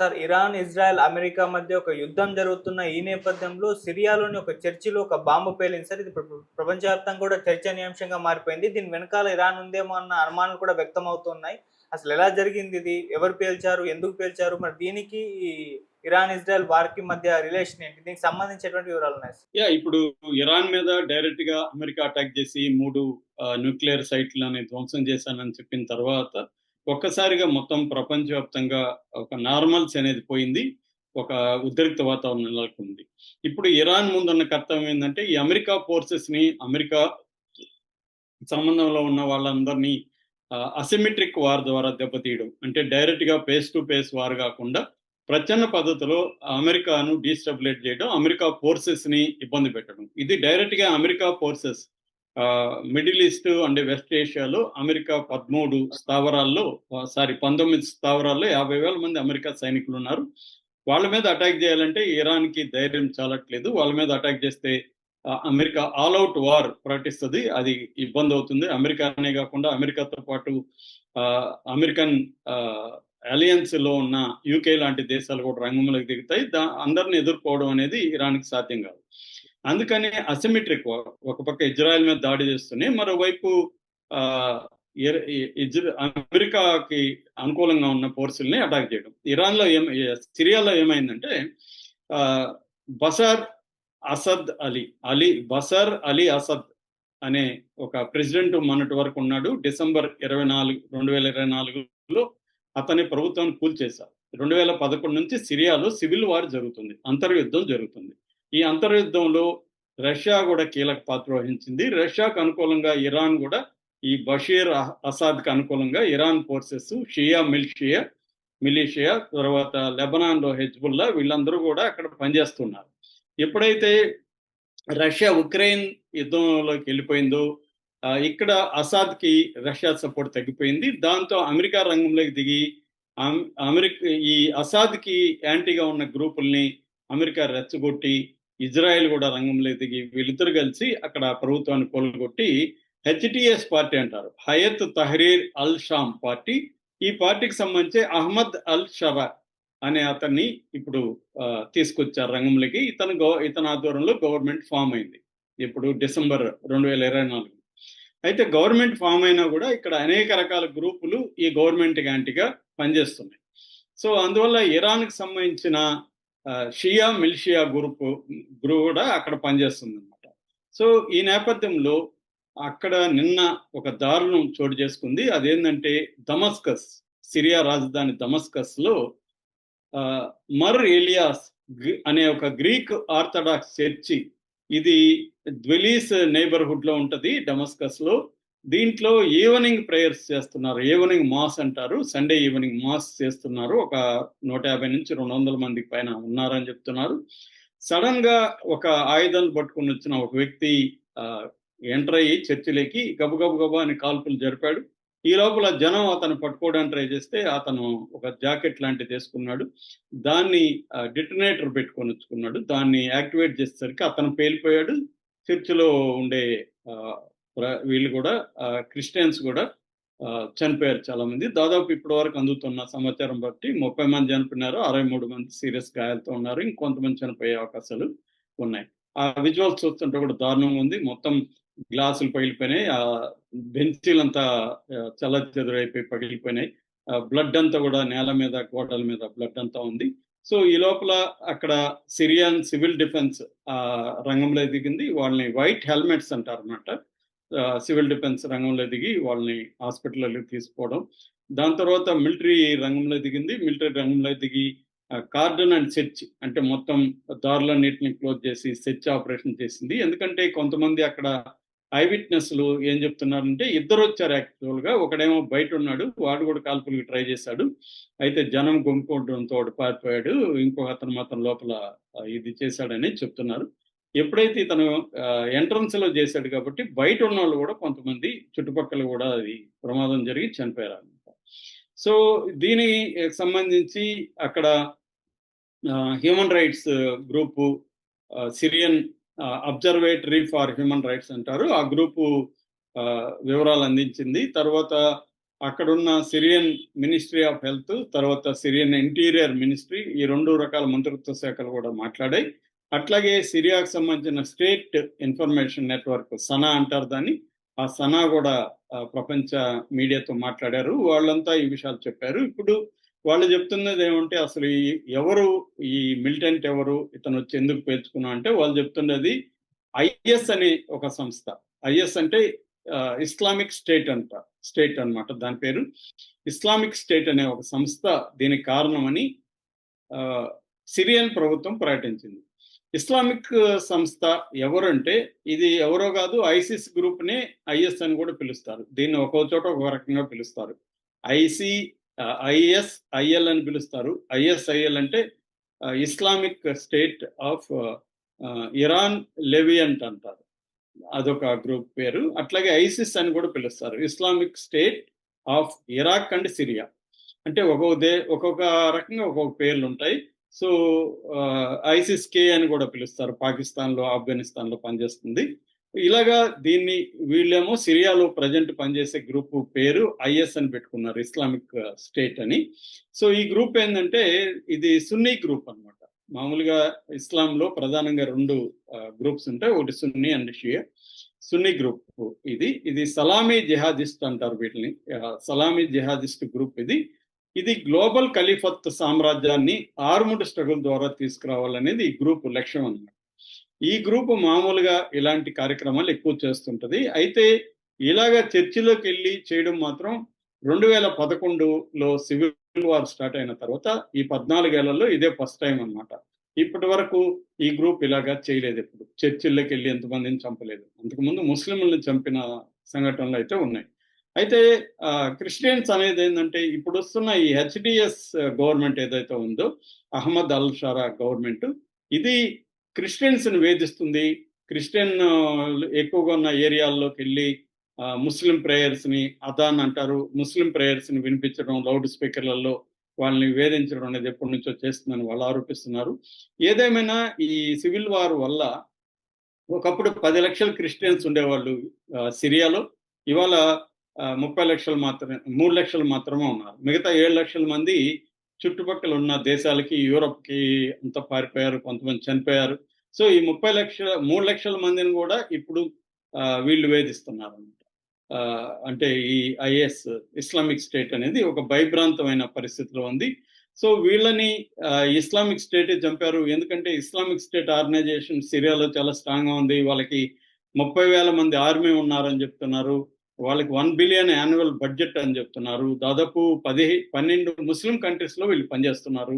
Sir Iran Israel America మధ్య ఒక యుద్ధం జరుగుతున్న ఈ నేపథ్యంలో సిరియాలోని ఒక చర్చిలో ఒక బాంబు పేలింది సార్. ఇది ప్రపంచవ్యాప్తంగా కూడా చర్చనీయాంశంగా మారిపోయింది. దీని వెనకాల ఇరాన్ ఉందేమో అన్న అనుమానాలు కూడా వ్యక్తం అవుతున్నాయి అసలు ఎలా జరిగింది ఇది? ఎవరు పేల్చారు? ఎందుకు పేల్చారు? మరి దీనికి ఇరాన్ ఇజ్రాయెల్ వారికి మధ్య రిలేషన్ ఏంటి? దీనికి సంబంధించినటువంటి వివరాలు ఉన్నాయి యా ఇప్పుడు ఇరాన్ మీద డైరెక్ట్గా అమెరికా అటాక్ చేసి మూడు న్యూక్లియర్ సైట్లని ధ్వంసం చేశానని చెప్పిన తర్వాత ఒక్కసారిగా మొత్తం ప్రపంచవ్యాప్తంగా ఒక నార్మల్స్ అనేది పోయింది. ఒక ఉద్రిక్త వాతావరణం నెలకొంది. ఇప్పుడు ఇరాన్ ముందున్న కర్తవ్యం ఏంటంటే ఈ అమెరికా ఫోర్సెస్ని అమెరికా సంబంధంలో ఉన్న వాళ్ళందరినీ అసిమెట్రిక్ వార్ ద్వారా దెబ్బతీయడం. అంటే డైరెక్ట్గా ఫేస్ టు ఫేస్ వార్ కాకుండా ప్రచన్న పద్ధతిలో అమెరికాను డీస్టబిలేట్ చేయడం అమెరికా ఫోర్సెస్ని ఇబ్బంది పెట్టడం. ఇది డైరెక్ట్గా America forces middle east and west ఏషియాలో America పదమూడు స్థావరాల్లో సారీ పంతొమ్మిది స్థావరాల్లో యాభై వేల మంది అమెరికా సైనికులు ఉన్నారు. వాళ్ళ మీద అటాక్ చేయాలంటే ఇరాన్కి ధైర్యం చాలట్లేదు. వాళ్ళ మీద అటాక్ చేస్తే అమెరికా ఆల్ అవుట్ వార్ ప్రకటిస్తుంది. అది ఇబ్బంది అవుతుంది. అమెరికానే కాకుండా అమెరికాతో పాటు ఆ, అమెరికన్ అలయన్స్లో ఉన్న యూకే లాంటి దేశాలు కూడా రంగంలోకి దిగుతాయి. దా అందరిని ఎదుర్కోవడం అనేది ఇరాన్కి సాధ్యం కాదు. అందుకని అసిమెట్రిక్ ఒక పక్క ఇజ్రాయెల్ మీద దాడి చేస్తూనే మరోవైపు అమెరికాకి అనుకూలంగా ఉన్న ఫోర్సుల్ని అటాక్ చేయడం. ఇరాన్లో ఏం సిరియాలో ఏమైందంటే ఆ, అసద్ అలీ అలీ బసర్ అలీ అసద్ అనే ఒక ప్రెసిడెంట్ మొన్నటి వరకు ఉన్నాడు. డిసెంబర్ ఇరవై నాలుగు రెండు వేల ఇరవై నాలుగులో అతని ప్రభుత్వాన్ని కూల్చేశారు. రెండు వేల పదకొండు నుంచి సిరియాలో సివిల్ వార్ జరుగుతుంది అంతర్యుద్ధం జరుగుతుంది. ఈ అంతర్యుద్ధంలో రష్యా కూడా కీలక పాత్ర వహించింది. రష్యాకు అనుకూలంగా ఇరాన్ కూడా ఈ బషీర్ అహ్- అసాద్కి అనుకూలంగా Iran forces Shia militia militia తర్వాత లెబనాన్లో హెజ్బుల్లా వీళ్ళందరూ కూడా అక్కడ పనిచేస్తున్నారు. ఎప్పుడైతే రష్యా ఉక్రెయిన్ యుద్ధంలోకి వెళ్ళిపోయిందో ఇక్కడ అసాద్కి రష్యా సపోర్ట్ తగ్గిపోయింది. దాంతో అమెరికా రంగంలోకి దిగి అమెరికా ఈ అసాద్కి యాంటీగా ఉన్న గ్రూపుల్ని అమెరికా రెచ్చగొట్టి ఇజ్రాయెల్ కూడా రంగంలో దిగి వీళ్ళిద్దరు కలిసి అక్కడ ప్రభుత్వాన్ని కొలగొట్టి హెచ్టిఎస్ పార్టీ అంటారు. Hayat Tahrir al Sham party. ఈ పార్టీకి సంబంధించి అహ్మద్ అల్ షబా అనే అతన్ని ఇప్పుడు తీసుకొచ్చారు రంగంలోకి. ఇతను గవ ఇతని ఆధ్వర్యంలో గవర్నమెంట్ ఫామ్ అయింది. ఇప్పుడు డిసెంబర్ రెండు వేల ఇరవై నాలుగు. అయితే గవర్నమెంట్ ఫామ్ అయినా కూడా ఇక్కడ అనేక రకాల గ్రూపులు ఈ గవర్నమెంట్ యాంటీగా పనిచేస్తున్నాయి. సో అందువల్ల ఇరాన్కి సంబంధించిన షియా మిల్షియా గ్రూప్ గ్రూప్ కూడా అక్కడ పనిచేస్తుంది అనమాట సో ఈ నేపథ్యంలో అక్కడ నిన్న ఒక దారుణం చోటు చేసుకుంది. అదేంటంటే దమస్కస్ సిరియా రాజధాని దమస్కస్లో మర్ ఏలియాస్ అనే ఒక గ్రీక్ ఆర్థడాక్స్ చర్చి ఇది ద్వెలీస్ నైబర్హుడ్లో ఉంటది డమస్కస్లో దీంట్లో ఈవినింగ్ ప్రేయర్స్ చేస్తున్నారు. ఈవినింగ్ మాస్ అంటారు. సండే ఈవినింగ్ మాస్ చేస్తున్నారు. ఒక నూట యాభై నుంచి రెండు వందల మందికి పైన ఉన్నారని చెప్తున్నారు. సడన్గా ఒక ఆయుధాలు పట్టుకుని వచ్చిన ఒక వ్యక్తి ఎంటర్ అయ్యి చర్చిలోకి గబగబ గబా అని కాల్పులు జరిపాడు. ఈ లోపల జనం అతను పట్టుకోవడానికి ట్రై చేస్తే అతను ఒక జాకెట్ లాంటిది వేసుకున్నాడు. దాన్ని డిటనేటర్ పెట్టుకొని వచ్చుకున్నాడు. దాన్ని యాక్టివేట్ చేసేసరికి అతను పేలిపోయాడు. చర్చిలో ఉండే ఆ, వీళ్ళు కూడా క్రిస్టియన్స్ కూడా చనిపోయారు చాలా మంది దాదాపు ఇప్పటి వరకు అందుతున్న సమాచారం బట్టి ముప్పై మంది చనిపోయినారు అరవై మూడు మంది సీరియస్ గాయాలతో ఉన్నారు. ఇంకొంతమంది చనిపోయే అవకాశాలు ఉన్నాయి. ఆ విజువల్స్ చూస్తుంటే కూడా దారుణంగా ఉంది. మొత్తం గ్లాసులు పగిలిపోయినాయి. ఆ బెంచీలంతా చల్ల చెదురైపోయి పగిలిపోయినాయి. బ్లడ్ అంతా కూడా నేల మీద గోడల మీద బ్లడ్ అంతా ఉంది. సో ఈ లోపల అక్కడ సిరియన్ సివిల్ డిఫెన్స్ ఆ రంగంలో దిగింది వాళ్ళని వైట్ హెల్మెట్స్ అంటారు అనమాట సివిల్ డిఫెన్స్ రంగంలో దిగి వాళ్ళని హాస్పిటల్లోకి తీసుకోవడం దాని తర్వాత మిలిటరీ రంగంలో దిగింది. మిలిటరీ రంగంలో దిగి కార్డన్ అండ్ సెర్చ్ అంటే మొత్తం దారులన్నింటిని క్లోజ్ చేసి సెర్చ్ ఆపరేషన్ చేసింది. ఎందుకంటే కొంతమంది అక్కడ ఐ విట్నెస్లు ఏం చెప్తున్నారంటే ఇద్దరు వచ్చారు యాక్చువల్గా ఒకడేమో బయట ఉన్నాడు వాడు కూడా కాల్పులకి ట్రై చేశాడు. అయితే జనం గుంపుకోవడంతో పారిపోయాడు ఇంకొక అతను మాత్రం లోపల ఇది చేశాడని చెప్తున్నారు. ఎప్పుడైతే ఇతను ఎంట్రన్స్లో చేశాడు కాబట్టి బయట ఉన్న వాళ్ళు కూడా కొంతమంది చుట్టుపక్కల కూడా అది ప్రమాదం జరిగి చనిపోయారు అనమాట సో దీనికి సంబంధించి అక్కడ human rights group Syrian observatory for human rights అంటారు. ఆ గ్రూపు వివరాలు అందించింది. తర్వాత అక్కడున్న సిరియన్ మినిస్ట్రీ ఆఫ్ హెల్త్ తర్వాత సిరియన్ ఇంటీరియర్ మినిస్ట్రీ ఈ రెండు రకాల మంత్రిత్వ శాఖలు కూడా మాట్లాడాయి. అట్లాగే సిరియాకు సంబంధించిన స్టేట్ ఇన్ఫర్మేషన్ నెట్వర్క్ సనా అంటారు దాన్ని. ఆ సనా కూడా ప్రపంచ మీడియాతో మాట్లాడారు. వాళ్ళంతా ఈ విషయాలు చెప్పారు. ఇప్పుడు వాళ్ళు చెప్తున్నది ఏమంటే అసలు ఈ ఎవరు ఈ మిలిటెంట్ ఎవరు ఇతను వచ్చి ఎందుకు పేర్చుకున్నా అంటే వాళ్ళు చెప్తున్నది ఐఎస్ అనే ఒక సంస్థ. ఐఎస్ అంటే ఇస్లామిక్ స్టేట్ అంట స్టేట్ అన్నమాట దాని పేరు. ఇస్లామిక్ స్టేట్ అనే ఒక సంస్థ దీనికి కారణమని ఆ, సిరియన్ ప్రభుత్వం ప్రకటించింది. ఇస్లామిక్ సంస్థ ఎవరంటే ఇది ఎవరో కాదు ఐసిస్ గ్రూప్ నే ఐఎస్ అని కూడా పిలుస్తారు. దీన్ని ఒక్కో చోట ఒక రకంగా పిలుస్తారు. ఐసి ఐఎస్ ఐఎల్ అని పిలుస్తారు. ఐఎస్ఐఎల్ అంటే Islamic state of Iran Levant అంటారు. అదొక గ్రూప్ పేరు. అట్లాగే ఐసిస్ అని కూడా పిలుస్తారు. Islamic state of Iraq and Syria. అంటే ఒక్కొక్క దే ఒక్కొక్క రకంగా ఒక్కొక్క పేర్లు ఉంటాయి సో ఐసిస్కే అని కూడా పిలుస్తారు. పాకిస్తాన్లో ఆఫ్ఘనిస్తాన్లో పనిచేస్తుంది. ఇలాగా దీన్ని వీళ్ళేమో సిరియాలో ప్రజెంట్ పనిచేసే గ్రూప్ పేరు ఐఎస్ అని పెట్టుకున్నారు ఇస్లామిక్ స్టేట్ అని. సో ఈ గ్రూప్ ఏంటంటే ఇది సున్నీ గ్రూప్ అన్నమాట. మామూలుగా ఇస్లాంలో ప్రధానంగా రెండు గ్రూప్స్ ఉంటాయి. ఒకటి Sunni and Shia. Sunni group ఇది. ఇది సలామీ జిహాదిస్ట్ అంటారు వీటిని. సలామీ జిహాదిస్ట్ గ్రూప్ ఇది. ఇది గ్లోబల్ ఖలీఫత్ సామ్రాజ్యాన్ని ఆర్ముడ్ స్ట్రగుల్ ద్వారా తీసుకురావాలనేది ఈ గ్రూప్ లక్ష్యం అన్నమాట. ఈ గ్రూప్ మామూలుగా ఇలాంటి కార్యక్రమాలు ఎక్కువ చేస్తుంటది. అయితే ఇలాగా చర్చిలోకి వెళ్ళి చేయడం మాత్రం రెండు వేల పదకొండులో సివిల్ వార్ స్టార్ట్ అయిన తర్వాత ఈ పద్నాలుగేళ్ళలో ఇదే ఫస్ట్ టైం అన్నమాట. ఇప్పటి వరకు ఈ గ్రూప్ ఇలాగా చేయలేదు ఇప్పుడు చర్చిల్లోకి వెళ్ళి ఎంతమందిని చంపలేదు. అంతకుముందు ముస్లింలను చంపిన సంఘటనలు అయితే ఉన్నాయి. అయితే ఆ, క్రిస్టియన్స్ అనేది ఏంటంటే ఇప్పుడు వస్తున్న ఈ హెచ్డిఎస్ గవర్నమెంట్ ఏదైతే ఉందో అహ్మద్ అల్ షారా గవర్నమెంట్ ఇది క్రిస్టియన్స్ని వేధిస్తుంది. క్రిస్టియన్ ఎక్కువగా ఉన్న ఏరియాల్లోకి వెళ్ళి ఆ, ముస్లిం ప్రేయర్స్ని అదాన్ అంటారు. ముస్లిం ప్రేయర్స్ని వినిపించడం లౌడ్ స్పీకర్లలో వాళ్ళని వేధించడం అనేది ఎప్పటి నుంచో చేస్తుందని వాళ్ళు ఆరోపిస్తున్నారు. ఏదేమైనా ఈ సివిల్ వార్ వల్ల ఒకప్పుడు పది లక్షల క్రిస్టియన్స్ ఉండేవాళ్ళు సిరియాలో. ఇవాళ ముప్పై లక్షలు మాత్రమే మూడు లక్షలు మాత్రమే ఉన్నారు. మిగతా ఏడు లక్షల మంది చుట్టుపక్కల ఉన్న దేశాలకి యూరప్కి అంత పారిపోయారు కొంతమంది చనిపోయారు. సో ఈ ముప్పై లక్షల మూడు లక్షల మందిని కూడా ఇప్పుడు వీళ్ళు వేధిస్తున్నారు అనమాట అంటే ఈ ఐఎస్ ఇస్లామిక్ స్టేట్ అనేది ఒక భయభ్రాంతమైన పరిస్థితిలో ఉంది. సో వీళ్ళని ఇస్లామిక్ స్టేట్ చంపారు. ఎందుకంటే ఇస్లామిక్ స్టేట్ ఆర్గనైజేషన్ సిరియాలో చాలా స్ట్రాంగ్గా ఉంది. వాళ్ళకి ముప్పై వేల మంది ఆర్మీ ఉన్నారని చెప్తున్నారు. వాళ్ళకి వన్ బిలియన్ యాన్యువల్ బడ్జెట్ అని చెప్తున్నారు. దాదాపు పది పన్నెండు ముస్లిం కంట్రీస్లో వీళ్ళు పనిచేస్తున్నారు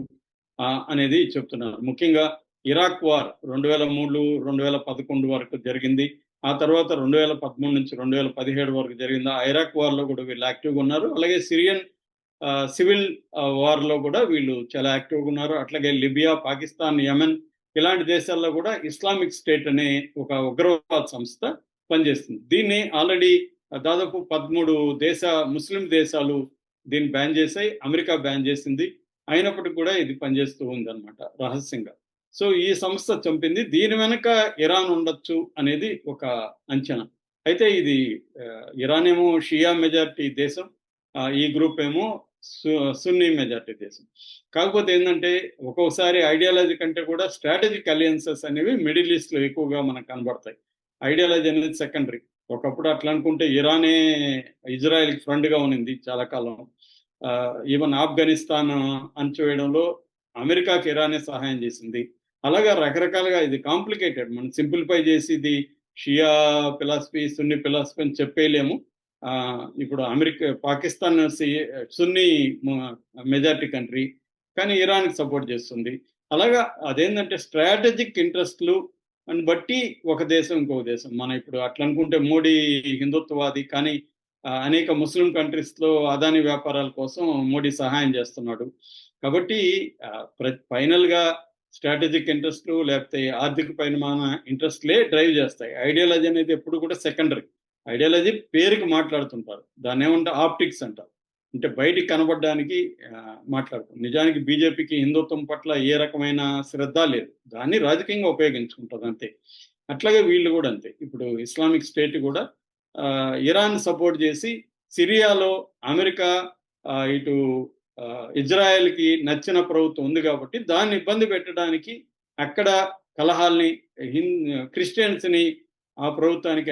అనేది చెప్తున్నారు. ముఖ్యంగా ఇరాక్ వార్ రెండు వేల మూడు రెండు వేల పదకొండు వరకు జరిగింది. ఆ తర్వాత రెండు వేల పదమూడు నుంచి రెండు వేల పదిహేడు వరకు జరిగింది. ఆ ఇరాక్ వార్లో కూడా వీళ్ళు యాక్టివ్గా ఉన్నారు. అలాగే సిరియన్ సివిల్ వార్లో కూడా వీళ్ళు చాలా యాక్టివ్గా ఉన్నారు. అట్లాగే లిబియా పాకిస్తాన్ యమెన్ ఇలాంటి దేశాల్లో కూడా ఇస్లామిక్ స్టేట్ అనే ఒక ఉగ్రవాద సంస్థ పనిచేస్తుంది. దీన్ని ఆల్రెడీ దాదాపు పదమూడు దేశ ముస్లిం దేశాలు దీన్ని బ్యాన్ చేశాయి అమెరికా బ్యాన్ చేసింది. అయినప్పటికీ కూడా ఇది పనిచేస్తూ ఉంది అనమాట రహస్యంగా. సో ఈ సంస్థ చంపింది. దీని వెనక ఇరాన్ ఉండొచ్చు అనేది ఒక అంచనా. అయితే ఇది ఇరాన్ ఏమో షియా మెజారిటీ దేశం ఈ గ్రూప్ ఏమో సు- సున్నీ మెజారిటీ దేశం. కాకపోతే ఏంటంటే ఒక్కొక్కసారి ఐడియాలజీ కంటే కూడా స్ట్రాటజిక్ అలయన్సెస్ అనేవి మిడిల్ ఈస్ట్లో ఎక్కువగా మనకు కనబడతాయి. ఐడియాలజీ అనేది సెకండరీ. ఒకప్పుడు అట్లా అనుకుంటే ఇరానే ఇజ్రాయెల్కి ఫ్రెండ్గా ఉన్నింది చాలా కాలం. ఈవెన్ ఆఫ్ఘనిస్తాన్ అంచువేయడంలో అమెరికాకి ఇరానే సహాయం చేసింది. అలాగా రకరకాలుగా ఇది కాంప్లికేటెడ్. మనం సింప్లిఫై చేసి ఇది షియా ఫిలాసఫీ సున్ని ఫిలాసఫీ అని చెప్పేయలేము. ఇప్పుడు అమెరికా పాకిస్తాన్ సి- సున్నీ మెజారిటీ కంట్రీ. కానీ ఇరాన్కి సపోర్ట్ చేస్తుంది. అలాగా అదేంటంటే స్ట్రాటజిక్ ఇంట్రెస్ట్లు అని బట్టి ఒక దేశం ఇంకొక దేశం. మనం ఇప్పుడు అట్లా అనుకుంటే మోడీ హిందుత్వవాది కానీ అనేక ముస్లిం కంట్రీస్లో అదాని వ్యాపారాల కోసం మోడీ సహాయం చేస్తున్నాడు. కాబట్టి ఫైనల్గా స్ట్రాటజిక్ ఇంట్రెస్ట్లు లేకపోతే ఆర్థిక పరిమాణ ఇంట్రెస్ట్లే డ్రైవ్ చేస్తాయి. ఐడియాలజీ అనేది ఎప్పుడు కూడా సెకండరీ. ఐడియాలజీ పేరుకి మాట్లాడుతుంటారు. దాన్ని ఏమంటే ఆప్టిక్స్ అంటారు. అంటే బయటికి కనబడడానికి మాట్లాడుతుంది నిజానికి బీజేపీకి హిందుత్వం పట్ల ఏ రకమైన శ్రద్ధ లేదు. దాన్ని రాజకీయంగా ఉపయోగించుకుంటుంది అంతే. అట్లాగే వీళ్ళు కూడా అంతే. ఇప్పుడు ఇస్లామిక్ స్టేట్ కూడా ఇరాన్ సపోర్ట్ చేసి సిరియాలో అమెరికా ఇటు ఇజ్రాయెల్కి నచ్చిన ప్రభుత్వం ఉంది కాబట్టి దాన్ని ఇబ్బంది పెట్టడానికి అక్కడ కలహాల్ని హిన్ క్రిస్టియన్స్ని ఆ ప్రభుత్వానికి